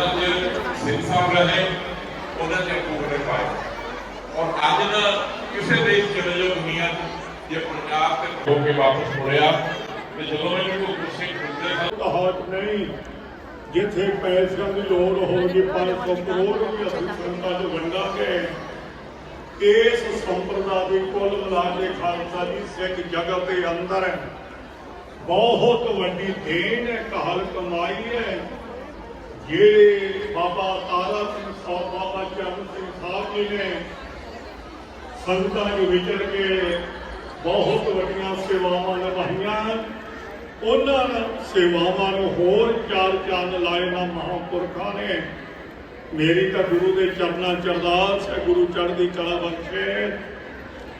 ਜਿੰਨਾ ਚਿਰ ਸਿੰਘ ਸਾਹਿਬ ਰਹੇ ਉਹਨਾਂ ਚਿਰ ਕੋਰੇ ਪਾਏ। ਔਰ ਅੱਜ ਨਾ ਕਿਸੇ ਦੇਸ਼ ਚਲੇ ਜਾਓ ਦੁਨੀਆ ਜੇ ਪੰਜਾਬ ਤੇ ਹੋ ਕੇ ਵਾਪਸ ਮੁੜਿਆ, ਤੇ ਜਦੋਂ ਇਹਨੂੰ ਕੋਈ ਗੁਰਸਿੱਖ ਹੁੰਦੇ ਹਨ ਕਹਾਵਤ ਨਹੀਂ। ਜਿੱਥੇ ਪੈਸਿਆਂ ਦੀ ਲੋੜ ਹੋਵੇ 500 ਕਰੋੜ ਵੀ ਅਸੀਂ ਸੰਤਾਂ ਨੂੰ ਵੰਡਾਂਗੇ। ਇਸ ਸੰਪਰਦਾ ਦੀ ਕੁੱਲ ਮਿਲਾ ਕੇ ਖਾਲਸਾ ਜੀ ਸਿੱਖ ਜਗਤ ਦੇ ਅੰਦਰ ਬਹੁਤ ਵੱਡੀ ਦੇਣ ਹੈ ਕਾਹਲ ਕਮਾਈ ਹੈ। ਜਿਹੜੇ ਬਾਬਾ ਤਾਰਾ ਸਿੰਘ ਸਾਹਿਬ, ਬਾਬਾ ਚਰਨ ਸਿੰਘ ਸਾਹਿਬ ਜੀ ਨੇ ਸੰਗਤਾਂ ਦੇ ਵਿਚਰ ਕੇ ਬਹੁਤ ਵੱਡੀਆਂ ਸੇਵਾਵਾਂ ਨਿਭਾਈਆਂ। ਉਹਨਾਂ ਸੇਵਾਵਾਂ ਨੂੰ ਹੋਰ ਚਾਰ ਚੰਨ ਲਾਏ ਨਾ ਮਹਾਂਪੁਰਖਾਂ ਨੇ। ਮੇਰੀ ਤਾਂ ਗੁਰੂ ਦੇ ਚਰਨਾਂ ਚ ਅਰਦਾਸ ਹੈ, ਗੁਰੂ ਚੜ੍ਹਦੀ ਕਲਾ ਬਖਸ਼ੇ।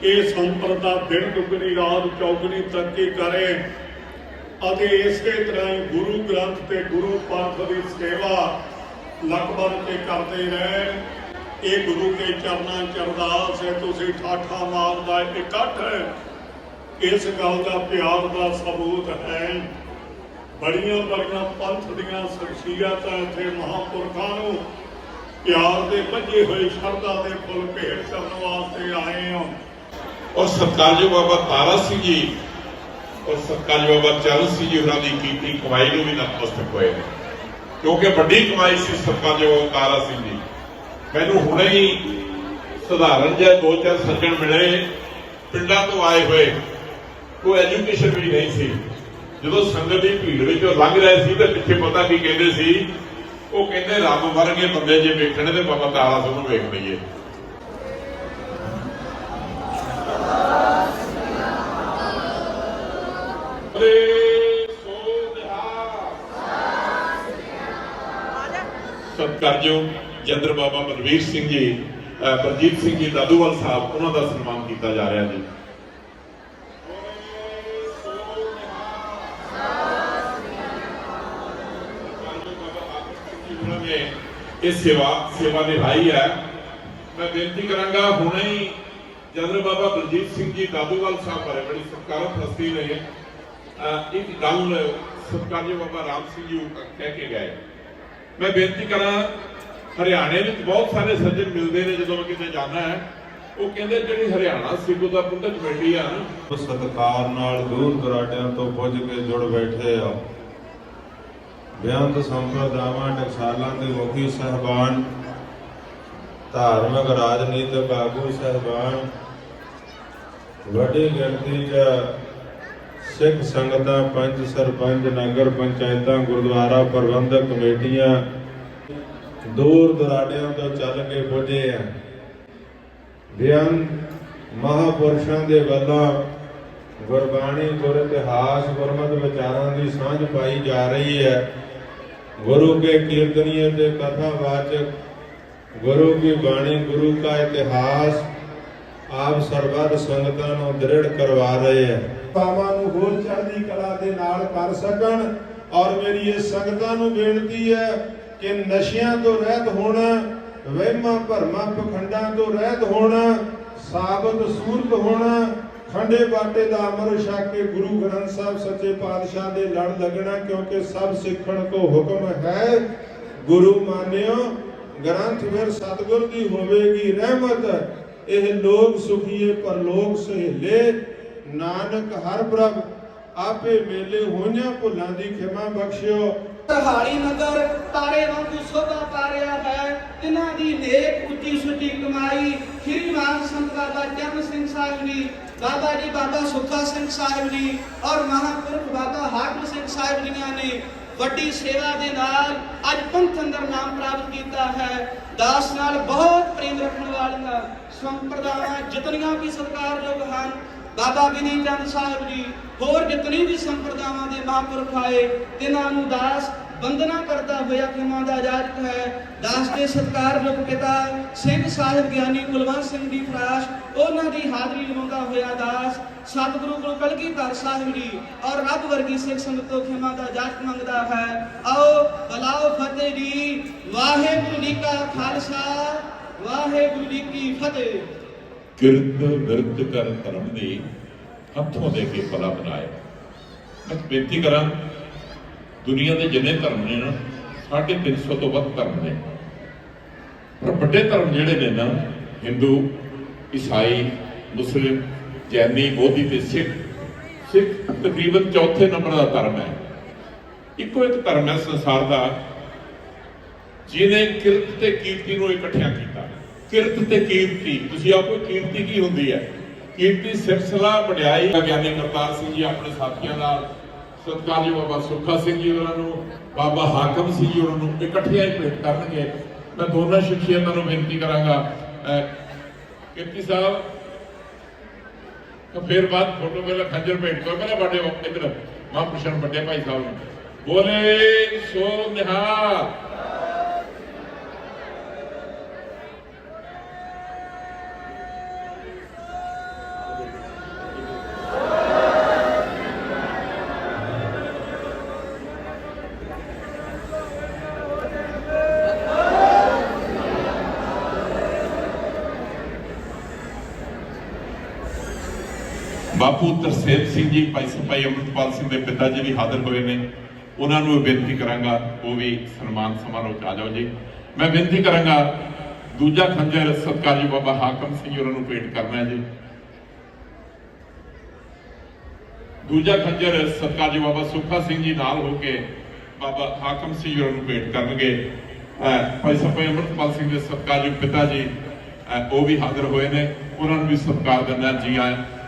ਇਹ ਸੰਪਰਦਾ ਦਿਨ ਦੁਗਣੀ, ਰਾਤ ਚੌਗਣੀ ਤਰੱਕੀ ਕਰੇ। ਅਤੇ ਇਸੇ ਤਰ੍ਹਾਂ ਹੀ ਗੁਰੂ ਗ੍ਰੰਥ ਤੇ ਗੁਰੂ ਪੰਥ ਦੀ ਸੇਵਾ ਲਗਭਗ ਤੇ ਕਰਦੇ ਰਹਿਣ ਇਹ ਗੁਰੂ ਕੇ ਚਰਨਾਂ ਚ ਅਰਦਾਸ ਹੈ, ਤੁਸੀਂ ਠਾਠਾ ਮਾਰਦਾ ਇਕੱਠ। ਇਸ ਗੱਲ ਦਾ ਪਿਆਰ ਦਾ ਸਬੂਤ ਹੈ। ਬੜੀਆਂ ਬੜੀਆਂ ਪੰਥ ਦੀਆਂ ਸ਼ਖਸੀਅਤਾਂ ਇੱਥੇ ਮਹਾਂਪੁਰਖਾਂ ਨੂੰ ਪਿਆਰ ਦੇ ਭੱਜੇ ਹੋਏ, ਸ਼ਰਧਾ ਦੇ ਫੁੱਲ ਭੇਟ ਕਰਨ ਵਾਸਤੇ ਆਏ ਹਾਂ। ਔਰ ਸਤਕਾਰਯੋਗ ਬਾਬਾ ਤਾਰਾ ਸਿੰਘ ਜੀ ਔਰ ਸਤਕਾਰਯੋਗ ਬਾਬਾ ਚਰਨ ਸਿੰਘ ਜੀ ਹੋਰਾਂ ਦੀ ਕੀਤੀ ਕਮਾਈ ਨੂੰ ਵੀ ਨਤਮਸਤਕ ਹੋਏ ਨੇ। ਕਿਉਂਕਿ ਵੱਡੀ ਕਮਾਈ ਸੀ ਸਤਕਾਰਯੋਗ ਤਾਰਾ ਸਿੰਘ ਜੀ। ਮੈਨੂੰ ਹੁਣੇ ਹੀ ਸਧਾਰਨ ਜਿਹਾ ਦੋ ਚਾਰ ਸੱਜਣ ਮਿਲੇ, ਪਿੰਡਾਂ ਤੋਂ ਆਏ ਹੋਏ। ਕੋਈ ਐਜੂਕੇਸ਼ਨ ਵੀ ਨਹੀਂ ਸੀ। ਜਦੋਂ ਸੰਗਤ ਦੀ ਭੀੜ ਵਿੱਚੋਂ ਲੰਘ ਰਹੇ ਸੀ ਤੇ ਪਿੱਛੇ ਪਤਾ ਕੀ ਕਹਿੰਦੇ ਸੀ, ਉਹ ਕਹਿੰਦੇ ਰੱਬ ਵਰਗੇ ਬੰਦੇ ਜੇ ਵੇਖਣੇ ਤੇ ਬਾਬਾ ਤਾਰਾ ਸਿੰਘ ਨੂੰ ਵੇਖ ਲਈਏ। ਸਤਿਕਾਰਯੋਗ ਜੰਦਰ ਬਾਬਾ ਬਲਵੀਰ ਸਿੰਘ ਜੀ ਅਹ ਸਿੰਘ ਜੀ, ਦਾਦੂਵਾਲ ਸਾਹਿਬ, ਉਹਨਾਂ ਦਾ ਸਨਮਾਨ ਕੀਤਾ ਜਾ ਰਿਹਾ ਜੀ। ਇਹ ਸੇਵਾ ਸੇਵਾ ਨਿਭਾਈ ਹੈ। ਮੈਂ ਬੇਨਤੀ ਕਰਾਂਗਾ, ਹੁਣੇ ਹੀ ਜਨਰਲ ਬਾਬਾ ਬਲਜੀਤ ਸਿੰਘ ਜੀ, ਦਾਦੂਵਾਲ ਸਾਹਿਬ ਬਾਰੇ ਬੜੀ ਸਤਿਕਾਰਤ ਹਸਤੀ ਨੇ ਇੱਕ ਗੱਲ ਸਤਿਕਾਰਯੋਗ ਬਾਬਾ ਰਾਮ ਸਿੰਘ ਜੀ ਕਹਿ ਕੇ ਗਏ। ਮੈਂ ਬੇਨਤੀ ਕਰਾਂ, ਹਰਿਆਣੇ ਵਿੱਚ ਬਹੁਤ ਸਾਰੇ ਸੱਜਣ ਮਿਲਦੇ ਨੇ ਜਦੋਂ ਮੈਂ ਕਿਤੇ ਜਾਂਦਾ ਹੈ। ਉਹ ਕਹਿੰਦੇ ਜਿਹੜੀ ਹਰਿਆਣਾ ਸਿੱਖ ਦਾ ਪੁੰਡਕ ਕਮੇਟੀ ਆ ਨਾ। ਸਤਕਾਰ ਨਾਲ ਦੂਰ ਦਰਾਡਿਆਂ ਤੋਂ ਪੁੱਜ ਕੇ ਜੁੜ ਬੈਠੇ ਆ। ਬੇਅੰਤ ਸੰਪਰਦਾਵਾਂ, ਟਕਸਾਲਾਂ ਦੇ ਮੁਖੀ ਸਹਿਬਾਨ, ਧਾਰਮਿਕ ਰਾਜਨੀਤਿਕ ਆਗੂ ਸਹਿਬਾਨ, ਵੱਡੀ ਗਿਣਤੀ 'ਚ ਸਿੱਖ ਸੰਗਤਾਂ, ਪੰਜ ਸਰਪੰਚ, ਨਗਰ ਪੰਚਾਇਤਾਂ, ਗੁਰਦੁਆਰਾ ਪ੍ਰਬੰਧਕ ਕਮੇਟੀਆਂ ਦੂਰ ਦਰਾਡਿਆਂ ਤੋਂ ਚੱਲ ਕੇ ਪੁੱਜੇ ਆ। ਬੇਅੰਤ ਮਹਾਪੁਰਸ਼ਾਂ ਦੇ ਵੱਲੋਂ ਗੁਰਬਾਣੀ ਗੁਰ ਇਤਿਹਾਸ ਗੁਰਮਤਿ ਵਿਚਾਰਾਂ ਦੀ ਸਾਂਝ ਪਾਈ ਜਾ ਰਹੀ ਹੈ। ਗੁਰੂ ਕੇ ਕੀਰਤਨੀਏ ਤੇ ਕਥਾ ਵਾਚਕ, ਗੁਰੂ ਕੀ ਬਾਣੀ, ਗੁਰੂ ਕਾ ਇਤਿਹਾਸ ਆਪ ਸਰਬੱਤ ਸੰਗਤਾਂ ਨੂੰ ਦ੍ਰਿੜ ਕਰਵਾ ਰਹੇ ਹੈ। ਪਾਵਾਂ ਨੂੰ ਹੋਰ ਚੜ੍ਹਦੀ ਕਲਾ ਦੇ ਨਾਲ ਕਰ ਸਕਣ ਔਰ ਮੇਰੀ ਇਹ ਸੰਗਤਾਂ ਨੂੰ ਬੇਨਤੀ ਹੈ ਕਿ ਨਸ਼ਿਆਂ ਤੋਂ ਰਹਿਤ ਹੋਣਾ, ਵਹਿਮਾਂ ਭਰਮਾਂ ਪਖੰਡਾਂ ਤੋਂ ਰਹਿਤ ਹੋਣਾ, ਸਾਬਤ ਸੂਰਤ ਹੋਣਾ, ਖੰਡੇ ਬਾਟੇ ਦਾ ਅਮਰ ਛਕ ਕੇ ਗੁਰੂ ਗ੍ਰੰਥ ਸਾਹਿਬ ਸੱਚੇ ਪਾਤਸ਼ਾਹ ਦੇ ਲੜ ਲੱਗਣਾ ਕਿਉਂਕਿ ਸਭ ਸਿੱਖਣ ਕੋ ਹੁਕਮ ਹੈ। ਗੁਰੂ ਮਾਨਿਓ, ਗ੍ਰੰਥ ਫਿਰ ਸਤਿਗੁਰ ਦੀ ਹੋਵੇਗੀ ਰਹਿਮਤ। ਇਹ ਲੋਕ ਸੁਖੀਏ ਪਰ ਸਹੇਲੇ। ਨਾਨਕ ਹਰ ਪ੍ਰਭ, ਆਪੇ ਮੇਲੇ ਹੋਈਆਂ ਭੁੱਲਾਂ ਦੀ ਖਿਮਾ ਬਖਸ਼ਿਓ। ਤਰਹਾਲੀ ਨਗਰ, ਤਾਰੇ ਵਾਂਗੂ ਸੋਭਾ ਪਾ ਹੈ। ਇਹਨਾਂ ਦੀ ਨੇਕ, ਉੱਚੀ ਸੁੱਚੀ ਕਮਾਈ। ਸ਼੍ਰੀ ਮਾਨ ਸੰਤ ਬਾਬਾ ਚਰਨ ਸਿੰਘ ਸਾਹਿਬ ਜੀ, ਬਾਬਾ ਜੀ ਬਾਬਾ ਸੁੱਖਾ ਸਿੰਘ ਸਾਹਿਬ ਜੀ ਔਰ ਮਹਾਂਪੁਰਖ ਬਾਬਾ ਹਾਕਮ ਸਿੰਘ ਸਾਹਿਬ ਜੀਆਂ ਨੇ ਵੱਡੀ ਸੇਵਾ ਦੇ ਨਾਲ ਅੱਜ ਪੰਥ ਅੰਦਰ ਨਾਮ ਪ੍ਰਾਪਤ ਕੀਤਾ ਹੈ। ਦਾਸ ਨਾਲ ਬਹੁਤ ਪ੍ਰੇਮ ਰੱਖਣ ਵਾਲੀਆਂ ਸੰਪਰਦਾਵਾਂ ਜਿਤਨੀਆਂ ਵੀ ਸਤਿਕਾਰਯੋਗ ਹਨ, ਬਾਬਾ ਬਿਨੀ ਚੰਦ ਸਾਹਿਬ ਜੀ, ਹੋਰ ਜਿਤਨੀ ਵੀ ਸੰਪਰਦਾਵਾਂ ਦੇ ਮਹਾਂਪੁਰਖ ਆਏ, ਤਿਨਾਂ ਨੂੰ ਦਾਸ ਬੰਦਨਾ ਕਰਦਾ ਹੋਇਆ ਖਿਮਾ ਦਾ ਇਜਾਜ਼ਤ ਹੈ। ਦਾਸ ਦੇ ਸਤਿਕਾਰਯੋਗ ਪਿਤਾ ਸਿੰਘ ਸਾਹਿਬ ਗਿਆਨੀ ਕੁਲਵੰਤ ਸਿੰਘ ਦੀ ਫਰਾਸ਼, ਉਹਨਾਂ ਦੀ ਹਾਜ਼ਰੀ ਲਵਾਉਂਦਾ ਹੋਇਆ ਦਾਸ, ਸਤਿਗੁਰੂ ਗੁਰੂ ਕਲਗੀਧਰ ਸਾਹਿਬ ਜੀ, ਔਰ ਰੱਬ ਵਰਗੀ ਸਿੱਖ ਸੰਗਤ ਤੋਂ ਖਿਮਾ ਦਾ ਇਜਾਜ਼ਤ ਮੰਗਦਾ ਹੈ। ਆਓ, ਬਲਾਓ ਫਤਿਹ ਜੀ, ਵਾਹਿਗੁਰੂ ਜੀ ਕਾ ਖਾਲਸਾ, ਵਾਹਿਗੁਰੂ ਜੀ ਕੀ ਫਤਿਹ। ਕਿਰਤ ਵਿਰਤ ਕਰ ਧਰਮ ਦੀ ਹੱਥੋਂ ਦੇ ਕੇ ਭਲਾ ਬਣਾਏ ਮੈਂ ਬੇਨਤੀ ਕਰਾਂ ਦੁਨੀਆ ਦੇ ਜਿੰਨੇ ਧਰਮ ਨੇ ਨਾ 350 ਤੋਂ ਵੱਧ ਧਰਮ ਨੇ। ਪਰ ਵੱਡੇ ਧਰਮ ਜਿਹੜੇ ਨੇ ਨਾ, ਹਿੰਦੂ, ਈਸਾਈ, ਮੁਸਲਿਮ, ਜੈਨੀ, ਬੋਧੀ ਤੇ ਸਿੱਖ ਸਿੱਖ ਤਕਰੀਬਨ ਚੌਥੇ ਨੰਬਰ ਦਾ ਧਰਮ ਹੈ। ਇੱਕੋ ਇੱਕ ਧਰਮ ਹੈ ਸੰਸਾਰ ਦਾ, ਜਿਹਨੇ ਕਿਰਤ ਤੇ ਕੀਰਤੀ ਨੂੰ ਇਕੱਠਿਆਂ ਕੀਤਾ। ਕਿਰਤ ਤੇ ਕੀਰਤੀ, ਤੁਸੀਂ ਆਪੋ ਕੀਰਤੀ ਕੀ ਹੁੰਦੀ ਹੈ? ਕੀਰਤੀ ਸਿਰਸਲਾ, ਵਡਿਆਈ ਗਿਆਨੀ ਕਰਤਾਰ ਸਿੰਘ ਜੀ ਆਪਣੇ ਸਾਥੀਆਂ ਨਾਲ ਸਤਿਕਾਰਯੋਗ ਬਾਬਾ ਸੁੱਖਾ ਸਿੰਘ ਜੀ ਉਹਨਾਂ ਨੂੰ ਬਾਬਾ ਹਾਕਮ ਸਿੰਘ ਜੀ ਉਹਨਾਂ ਨੂੰ ਇਕੱਠਿਆਂ ਹੀ ਭੇਟ ਕਰਨਗੇ। ਮੈਂ ਦੋਨਾਂ ਸ਼ਖਸੀਅਤਾਂ ਨੂੰ ਬੇਨਤੀ ਕਰਾਂਗਾ ਅਹ, ਸਾਹਿਬ ਤਾਂ ਫਿਰ ਬਾਅਦ ਫੋਟੋ ਪਹਿਲਾਂ ਖੰਜਰ ਭੇਟ ਕਰੋ ਪਹਿਲਾਂ ਬਾਡੇ ਇਧਰ ਮਹਾਂਪੁਰਸ਼ਾਂ ਵੱਡੇ ਭਾਈ ਸਾਹਿਬ ਨੂੰ। ਬੋਲੇ ਸੋ ਨਿਹਾਲ। ਬਾਪੂ ਤਰਸੇਮ ਸਿੰਘ ਜੀ, ਭਾਈ ਸਪਾਈ ਅਮਰਤਪਾਲ ਸਿੰਘ ਦੇ ਪਿਤਾ ਜੀ ਵੀ ਹਾਜ਼ਰ ਹੋਏ ਨੇ। ਉਹਨਾਂ ਨੂੰ ਬੇਨਤੀ ਕਰਾਂਗਾ, ਉਹ ਵੀ ਸਨਮਾਨ ਸਮਾਰੋਹ 'ਚ ਆ ਜਾਓ ਜੀ। ਮੈਂ ਬੇਨਤੀ ਕਰਾਂਗਾ, ਦੂਜਾ ਖੰਜਰ ਸਤਕਾਰਯੋਗ ਬਾਬਾ ਹਾਕਮ ਸਿੰਘ ਜੀ, ਉਹਨਾਂ ਨੂੰ ਭੇਟ ਕਰਨਾ ਜੀ। ਦੂਜਾ ਖੰਜਰ ਸਤਕਾਰਯੋਗ ਬਾਬਾ ਸੁੱਖਾ ਸਿੰਘ ਜੀ ਨਾਲ ਹੋ ਕੇ ਬਾਬਾ ਹਾਕਮ ਸਿੰਘ ਜੀ ਉਹਨਾਂ ਨੂੰ ਭੇਟ ਕਰਨਗੇ। ਅਹ ਭਾਈ ਸਪਾਈ ਅਮਰਤਪਾਲ ਸਿੰਘ ਦੇ ਸਤਕਾਰਯੋਗ ਪਿਤਾ ਜੀ ਉਹ ਵੀ ਹਾਜ਼ਰ ਹੋਏ ਨੇ। ਉਹਨਾਂ ਨੂੰ ਵੀ ਸਤਿਕਾਰ ਦਿੰਦਾ ਜੀ ਆਇਆਂ।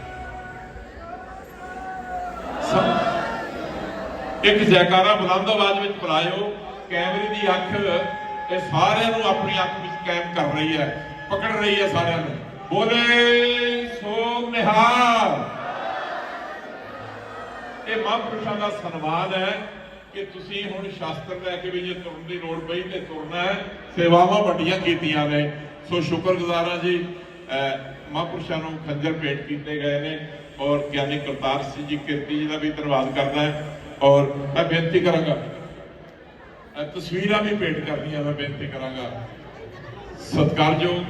ਇੱਕ ਜੈਕਾਰਾ ਬੁਲੰਦ ਆਵਾਜ਼ ਵਿੱਚ ਬੁਲਾਇਓ। ਕੈਮਰੇ ਦੀ ਅੱਖ ਇਹ ਸਾਰਿਆਂ ਨੂੰ ਆਪਣੀ ਅੱਖ ਵਿੱਚ ਕੈਮ ਕਰ ਰਹੀ ਹੈ, ਪਕੜ ਰਹੀ ਹੈ ਸਾਰਿਆਂ ਨੂੰ। ਬੋਲੇ ਸੋ ਨਿਹਾਲ ਇਹ ਮਹਾਂਪੁਰਸ਼ਾਂ ਦਾ ਸਨਮਾਨ ਹੈ ਕਿ ਤੁਸੀਂ ਹੁਣ ਸ਼ਾਸਤਰ ਲੈ ਕੇ ਵੀ ਜੇ ਤੁਰਨ ਦੀ ਲੋੜ ਪਈ ਤੇ ਤੁਰਨਾ ਹੈ। ਸੇਵਾਵਾਂ ਵੱਡੀਆਂ ਕੀਤੀਆਂ ਨੇ। ਸੋ ਸ਼ੁਕਰਗੁਜ਼ਾਰ ਹਾਂ ਜੀ ਮਹਾਂਪੁਰਸ਼ਾਂ ਨੂੰ ਖੰਜਰ ਭੇਟ ਕੀਤੇ ਗਏ ਨੇ ਔਰ ਗਿਆਨੀ ਕਰਤਾਰ ਸਿੰਘ ਜੀ ਕਿਰਤੀ ਜੀ ਦਾ ਵੀ ਧੰਨਵਾਦ ਕਰਦਾ ਹੈ। ਔਰ ਮੈਂ ਬੇਨਤੀ ਕਰਾਂਗਾ ਅਹ ਤਸਵੀਰਾਂ ਵੀ ਭੇਟ ਕਰਨੀਆਂ ਮੈਂ ਬੇਨਤੀ ਕਰਾਂਗਾ। ਸਤਿਕਾਰਯੋਗ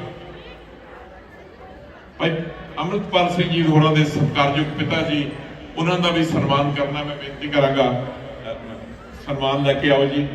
ਭਾਈ ਅੰਮ੍ਰਿਤਪਾਲ ਸਿੰਘ ਜੀ ਹੋਰਾਂ ਦੇ ਸਤਿਕਾਰਯੋਗ ਪਿਤਾ ਜੀ, ਉਹਨਾਂ ਦਾ ਵੀ ਸਨਮਾਨ ਕਰਨਾ ਮੈਂ ਬੇਨਤੀ ਕਰਾਂਗਾ। ਸਨਮਾਨ ਲੈ ਕੇ ਆਓ ਜੀ।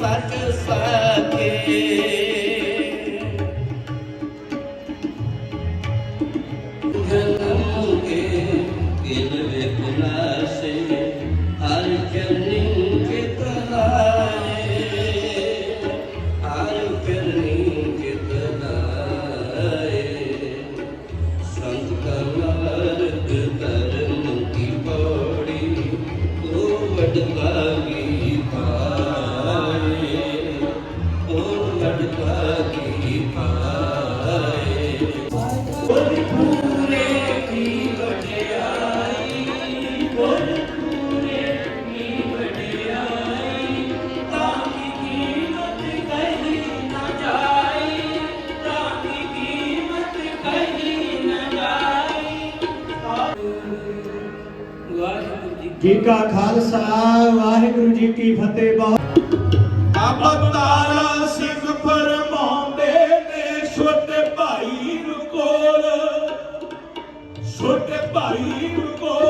ਸਚ ਸਾਖੀ ਕਾ ਖਾਲਸਾ, ਵਾਹਿਗੁਰੂ ਜੀ ਕੀ ਫਤਿਹ। ਬਹੁਤ ਅਵਤਾਰਾ ਸਿੰਘ ਫਰਮਾਉਂਦੇ ਨੇ, ਛੋਟੇ ਭਾਈ ਨੂੰ ਕੋਲ, ਛੋਟੇ ਭਾਈ ਨੂੰ ਕੋਲ।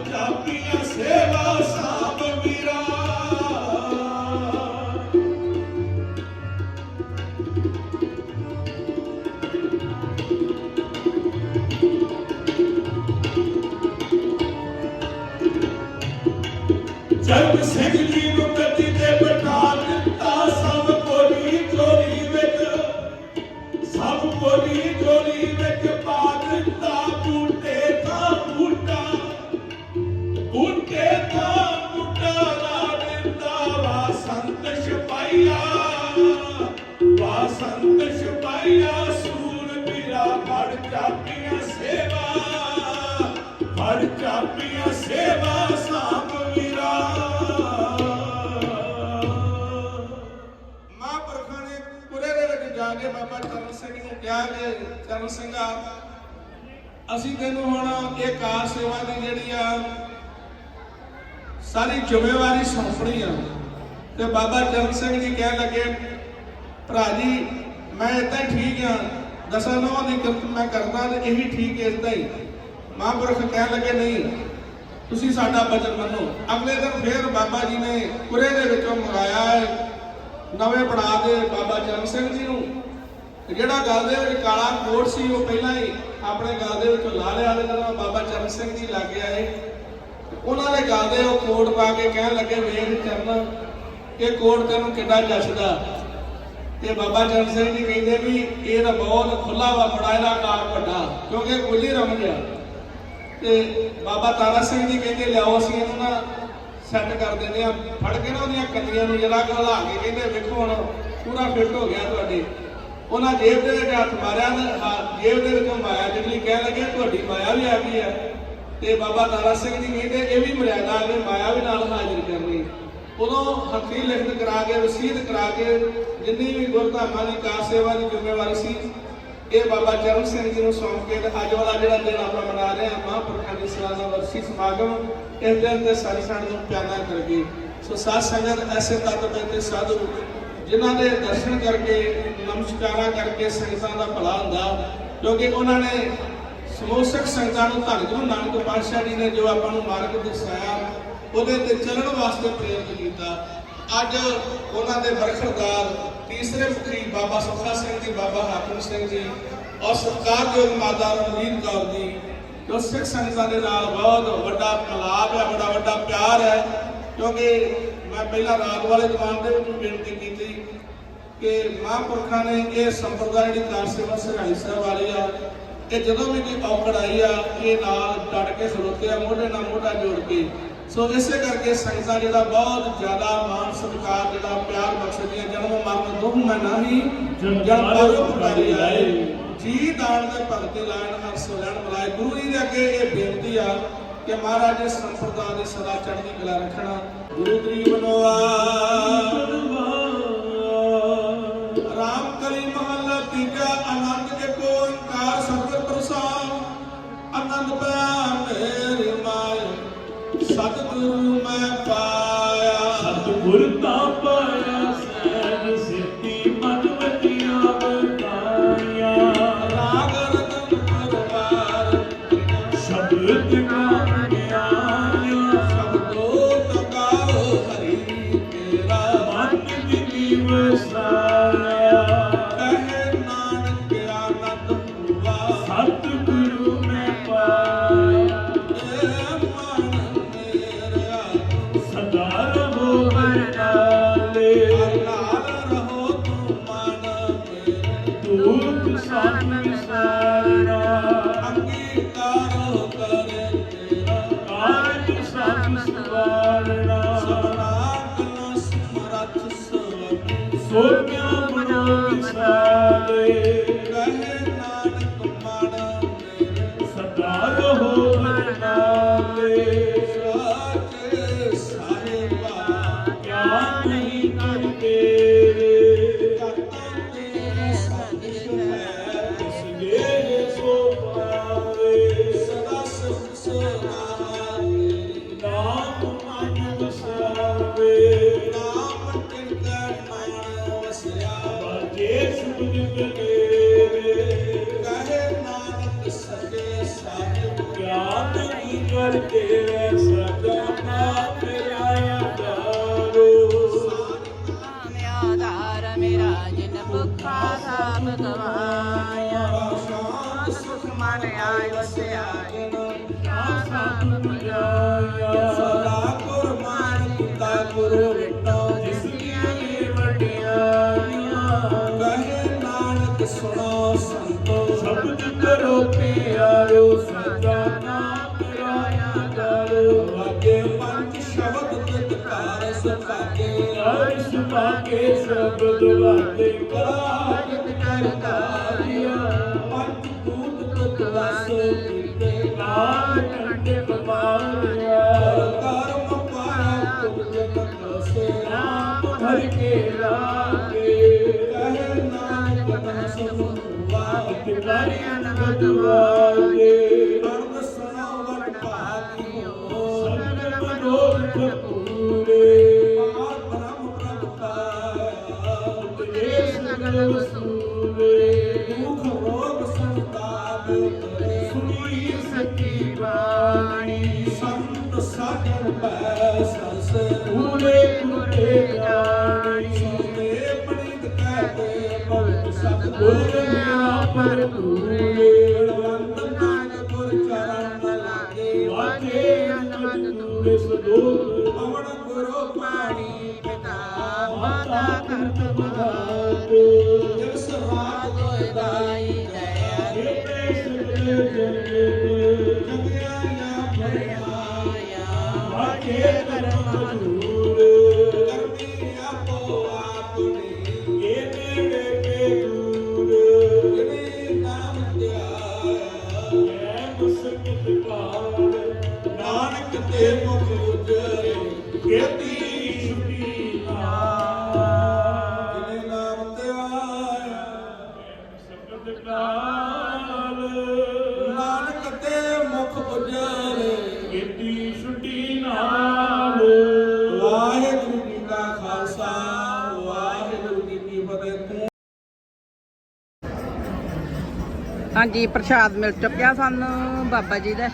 ਸਿੰਘ ਨੂੰ ਚਰਨ ਸਿੰਘਾ। ਅਸੀਂ ਤੈਨੂੰ ਹੁਣ ਇਹ ਕਾਰ ਸੇਵਾ ਦੀ ਜਿਹੜੀ ਆ, ਸਾਰੀ ਜ਼ਿੰਮੇਵਾਰੀ ਸੌਂਪਣੀ ਆ। ਤੇ ਬਾਬਾ ਚਰਨ ਸਿੰਘ ਜੀ ਕਹਿਣ ਲੱਗੇ, ਭਰਾ ਜੀ, ਮੈਂ ਇਦਾਂ ਠੀਕ ਆ। ਦਸਾਂ ਨੌਂ ਦੀ ਕਿਰਤ ਮੈਂ ਕਰਦਾ ਤੇ ਇਹ ਠੀਕ ਹੈ ਇਦਾਂ ਹੀ। ਮਹਾਂਪੁਰਖ ਕਹਿਣ ਲੱਗੇ, ਨਹੀਂ, ਤੁਸੀਂ ਸਾਡਾ ਬਚਨ ਮੰਨੋ। ਅਗਲੇ ਦਿਨ ਫੇਰ ਬਾਬਾ ਜੀ ਨੇ ਕੁਰੇ ਦੇ ਵਿੱਚੋਂ ਮੰਗਾਇਆ ਹੈ ਨਵੇਂ ਬਣਾ ਦੇ ਬਾਬਾ ਚਰਨ ਸਿੰਘ ਜੀ ਨੂੰ। ਤੇ ਜਿਹੜਾ ਗੱਲ ਦੇ ਵਿੱਚ ਕਾਲਾ ਕੋਟ ਸੀ, ਉਹ ਪਹਿਲਾਂ ਹੀ ਆਪਣੇ ਗੱਲ ਦੇ ਵਿੱਚੋਂ ਲਾ ਲਿਆ ਤੇ ਜਦੋਂ ਬਾਬਾ ਚਰਨ ਸਿੰਘ ਜੀ ਲੱਗ ਆਏ ਉਹਨਾਂ ਦੇ ਗੱਲ ਦੇ ਉਹ ਕੋਟ ਪਾ ਕੇ ਕਹਿਣ ਲੱਗੇ, ਵੇਖ ਚਰਨ, ਇਹ ਕੋਟ ਤੈਨੂੰ ਕਿੱਡਾ ਜੱਚਦਾ? ਤੇ ਬਾਬਾ ਚਰਨ ਸਿੰਘ ਜੀ ਕਹਿੰਦੇ ਵੀ, ਇਹ ਤਾਂ ਬਹੁਤ ਖੁੱਲਾ ਵਾ, ਬੜਾ ਇਹਦਾ ਆਕਾਰ ਵੱਡਾ, ਕਿਉਂਕਿ ਕੁਝ ਹੀ ਰਮ ਗਿਆ ਤੇ ਬਾਬਾ ਤਾਰਾ ਸਿੰਘ ਜੀ ਕਹਿੰਦੇ, ਲਿਆਓ, ਅਸੀਂ ਇਹਨੂੰ ਨਾ ਸੈੱਟ ਕਰ ਦਿੰਦੇ ਆ ਫੜ ਕੇ ਨਾ ਉਹਦੀਆਂ ਕੰਦੀਆਂ ਨੂੰ ਜਰਾ ਕੁ ਕੇ ਕਹਿੰਦੇ, ਵੇਖੋ ਹੁਣ, ਪੂਰਾ ਫਿੱਟ ਹੋ ਗਿਆ ਤੁਹਾਡੇ। ਉਹਨਾਂ ਜੇਬ ਦੇ ਵਿੱਚ ਹੱਥ ਮਾਰਿਆ ਜੇਬ ਦੇ ਵਿੱਚੋਂ ਮਾਇਆ ਜਿਹੜੀ ਕਹਿਣ ਲੱਗੇ, ਤੁਹਾਡੀ ਮਾਇਆ ਵੀ ਆ ਗਈ ਆ। ਤੇ ਬਾਬਾ ਤਾਰਾ ਸਿੰਘ ਜੀ ਕਹਿੰਦੇ ਇਹ ਵੀ ਮਰਿਆਦਾ ਹੈ ਮਾਇਆ ਵੀ ਨਾਲ ਹਾਜ਼ਰ ਕਰਨੀ ਉਦੋਂ ਹੱਥੀਂ ਲਿਖਤ ਕਰਾ ਕੇ ਵਸੀਅਤ ਕਰਾ ਕੇ ਜਿੰਨੀ ਵੀ ਗੁਰਧਾਮਾਂ ਦੀ ਕਾਰ ਸੇਵਾ ਦੀ ਜ਼ਿੰਮੇਵਾਰੀ ਸੀ, ਇਹ ਬਾਬਾ ਚਰਨ ਸਿੰਘ ਜੀ ਨੂੰ ਸੌਂਪ ਕੇ ਅੱਜ ਵਾਲਾ ਜਿਹੜਾ ਦਿਨ ਆਪਾਂ ਮਨਾ ਰਹੇ ਹਾਂ, ਮਹਾਂਪੁਰਖਾਂ ਦੀ ਸੇਵਾ ਵਰਸੀ ਸਮਾਗਮ, ਇਸ ਦਿਨ ਤੇ ਸਾਰੀ ਸਾਡੀ ਨੂੰ ਪਿਆਰਾ ਕਰਕੇ ਸੋ ਸਾਧ ਸੰਗਤ, ਐਸੇ ਤੱਤ ਤੇ ਸਾਧੂ ਜਿਨ੍ਹਾਂ ਦੇ ਦਰਸ਼ਨ ਕਰਕੇ, ਨਮਸਕਾਰਾਂ ਕਰਕੇ ਸੰਗਤਾਂ ਦਾ ਭਲਾ ਹੁੰਦਾ, ਕਿਉਂਕਿ ਉਹਨਾਂ ਨੇ ਸਮੂਸਕ ਸੰਗਤਾਂ ਨੂੰ ਧੰਨ ਗੁਰੂ ਨਾਨਕ ਪਾਤਸ਼ਾਹ ਜੀ ਨੇ ਜੋ ਆਪਾਂ ਨੂੰ ਮਾਰਗ ਦਰਸਾਇਆ ਉਹਦੇ ਤੇ ਚੱਲਣ ਵਾਸਤੇ ਪ੍ਰੇਰਿਤ ਕੀਤਾ। ਅੱਜ ਉਹਨਾਂ ਦੇ ਬਰਖਰਦਾਰ ਤੀਸਰੇ ਮੁਖੀ ਬਾਬਾ ਸੁਖਾ ਸਿੰਘ ਜੀ, ਬਾਬਾ ਹਾਕਮ ਸਿੰਘ ਜੀ, ਔਰ ਸਤਿਕਾਰਯੋਗ ਮਾਤਾ ਰਣਜੀਤ ਕੌਰ ਜੀ, ਜੋ ਸਿੱਖ ਸੰਗਤਾਂ ਦੇ ਨਾਲ ਬਹੁਤ ਵੱਡਾ ਮਿਲਾਪ ਹੈ, ਬੜਾ ਵੱਡਾ ਪਿਆਰ ਹੈ, ਕਿਉਂਕਿ ਮੈਂ ਪਹਿਲਾਂ ਰਾਤ ਵਾਲੇ ਦੀਵਾਨ ਦੇ ਵਿੱਚ ਬੇਨਤੀ ਕੀਤੀ ਕਿ ਮਹਾਂਪੁਰਖਾਂ ਨੇ ਇਹ ਸੰਪਰਦਾਇ ਜਿਹੜੀ ਕਾਰ ਸੇਵਾ ਸਹਾਈ ਸਾਹਿਬ ਵਾਲੀ ਆ ਇਹ ਜਦੋਂ ਵੀ ਕੋਈ ਔਕੜ ਆਈ ਆ ਇਹ ਨਾਲ ਡਟ ਕੇ ਖਲੋਤੇ ਆ ਮੋਢੇ ਨਾਲ ਮੋਢਾ ਜੋੜ ਕੇ। ਸੋ ਇਸੇ ਕਰਕੇ ਸੰਗਤਾਂ ਜਿਹਦਾ ਬਹੁਤ ਜ਼ਿਆਦਾ ਮਾਨ ਸਤਿਕਾਰ ਜਿਹੜਾ ਪਿਆਰ ਬਖਸ਼ਦੀਆਂ ਜਨਮ ਮਰਨ ਦੁੱਖ ਮੈਂ ਨਹੀਂ ਜਨ ਪਰੋ ਪੁਕਾਰੀ ਆਏ। ਜੀ ਦਾਨ ਦੇ ਭਗਤੇ ਲਾਇਨ ਹਰ ਸੋ ਲੈਣ ਮਲਾਏ ਗੁਰੂ ਜੀ ਦੇ ਅੱਗੇ ਇਹ ਬੇਨਤੀ ਆ ਕਿ ਮਹਾਰਾਜ ਇਸ ਸੰਪਰਦਾ ਦੀ ਸਦਾ ਚੜ੍ਹਦੀ ਕਲਾ ਰੱਖਣਾ ਗੁਰੂ ਗਰੀਬ ਨਵਾ ਰਾਮ ਕਲੀ ਮਹੱਲਾ ਤੀਜਾ ਆਨੰਦ ਇੱਕ ਓੰਕਾਰ ਸਤਿਗੁਰ ਪ੍ਰਸਾਦ, ਆਨੰਦ ਪਿਆ ਮੇਰੀ ਮਾਇ ਸਤਿਗੁਰੂ ਮੈਂ ਪਾਇਆ। ਸਤਿਗੁਰ ਤਾਂ ਗਵਾਇਆ ਸ਼ਾਂਤ ਸੁਖ ਮਨ ਆਇ ਵਸਿਆ ਸਤਿ ਜਾਇਆ ਸਦਾ ਕੁਰਬਾਨ ਕੀਤਾ ਗੁਰੂ ਰਿਟੋ ਜਿਸ ਦੀਆਂ ਵਡਿਆਈਆਂ ਕਹੇ ਨਾਨਕ ਸੁਣੋ ਸੰਤੋ ਸ਼ਬਦ ਕਰੋ ਪਿਆਰੋ ਸਦਾ ਨਾਮ ਰਾਇਆ ਕਰੋ ਲਾਗੇ ਪੰਜ ਸ਼ਬਦ ਤਿਤਕਾਰ ਸੁਖਾਗੇ ਅਰਸ਼ ਪਾਕੇ ਸ਼ਬਦ ਵਾਤੇ ਕਾਜ ਕਰਤਾਰਿਆ ਪੰਜ ਦੂਤ ਤੁਤ ਵਸ ਕੀਤੇ ਕਾਲ ਕੰਡੇ ਬਮਾਰਿਆ ਕਰਮ ਪਾਇਆ ਤੁਮ ਕਸੇ ਨਾਮ ਹਰ ਕੇ ਲਾਗੇ ਕਹੇ ਨਾਨਕ ਤਨ ਸੁਨੁਆ ਤਿਵਾਰਿਆਂ ਨਗਦ ਵਾਗੇ ਅਰਦ ਭਾਗਿਓ ਸਗਲ ਮਨੋਰਥ ਕਰਤ ਬਹਾਰ ਜਗ ਸਵਾਦ ਹੋਇ ਦਾਈ। ਹਾਂਜੀ ਪ੍ਰਸ਼ਾਦ ਮਿਲ ਚੁੱਕਿਆ ਸਾਨੂੰ ਬਾਬਾ ਜੀ ਦਾ।